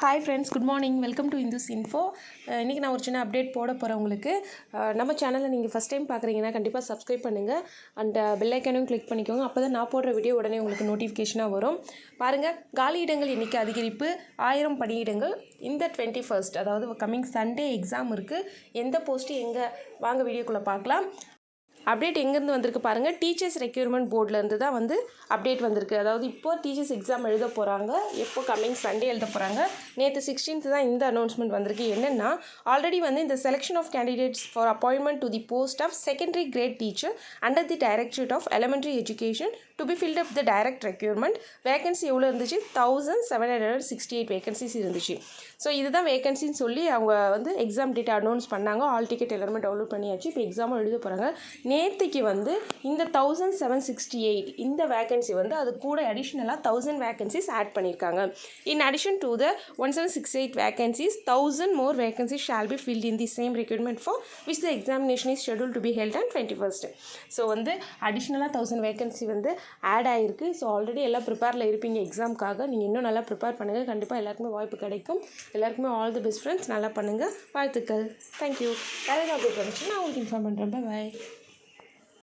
Hi friends good morning welcome to Indus info இன்றைக்கி நான் ஒரு சின்ன அப்டேட் போட போகிறேன் உங்களுக்கு. Uh, நம்ம சேனலை நீங்கள் ஃபஸ்ட் டைம் பார்க்குறீங்கன்னா கண்டிப்பாக சப்ஸ்கிரைப் பண்ணுங்கள் அண்ட் பெல் uh, ஐக்கனையும் கிளிக் பண்ணிக்கோங்க. அப்போ தான் நான் போடுற வீடியோ உடனே உங்களுக்கு நோட்டிஃபிகேஷனாக வரும். பாருங்கள் காலியிடங்கள் எண்ணிக்கை அதிகரிப்பு ஆயிரம் பணியிடங்கள் இந்த டுவெண்ட்டி ஃபர்ஸ்ட் அதாவது கம்மிங் சண்டே எக்ஸாம் இருக்குது எந்த போஸ்ட்டு எங்கே? வாங்க வீடியோக்குள்ளே பார்க்கலாம். அப்டேட் எங்கேருந்து வந்திருக்கு பாருங்கள் டீச்சர்ஸ் ரெக்யூர்மெண்ட் போர்ட்லேருந்து தான் வந்து அப்டேட் வந்திருக்கு. அதாவது இப்போ டீச்சர்ஸ் எக்ஸாம் எழுத போகிறாங்க எப்போ கம்மிங் சண்டே எழுத போகிறாங்க நேற்று சிக்ஸ்டீன்த் தான் இந்த அனௌன்ஸ்மெண்ட் வந்திருக்கு. என்னென்னா ஆல்ரெடி வந்து இந்த selection of candidates for appointment to the post of secondary grade teacher under the directorate of elementary education to be filled up the direct recruitment vacancy எவ்வளோ இருந்துச்சு? Thousand seven hundred sixty eight vacancies இருந்துச்சு. So இதுதான் வேகன்சின்னு சொல்லி அவங்க வந்து exam date announce பண்ணாங்க. Hall ticket எல்லாருமே டவுன்லோட் பண்ணியாச்சு. இப்போ எக்ஸாமும் எழுத போகிறாங்க நேற்றுக்கு வந்து இந்த தௌசண்ட் செவன் சிக்ஸ்டி எயிட் இந்த வேகன்சி வந்து அது கூட அடிஷ்னலாக தௌசண்ட் வேகன்சிஸ் ஆட் பண்ணியிருக்காங்க. In addition to the one seven six eight vacancies thousand more vacancies shall be filled in the same recruitment for which the examination is schedule to be held and twenty first so வந்து அடிஷ்னலாக thousand vacancy வந்து add ஆகிருக்கு so already எல்லாம் ப்ரிப்பேரில் இருப்பீங்க எக்ஸாமுக்காக நீங்கள் இன்னும் நல்லா ப்ரிப்பேர் பண்ணுங்கள் கண்டிப்பாக எல்லாருக்குமே வாய்ப்பு கிடைக்கும். எல்லாருக்குமே ஆல் தி பெஸ்ட் ஃப்ரெண்ட்ஸ் நல்லா பண்ணுங்கள் வாழ்த்துக்கள். தேங்க்யூ வேறு ஏதாவது நான் உங்களுக்கு இன்ஃபார்ம் பண்ணுறேன் பாய்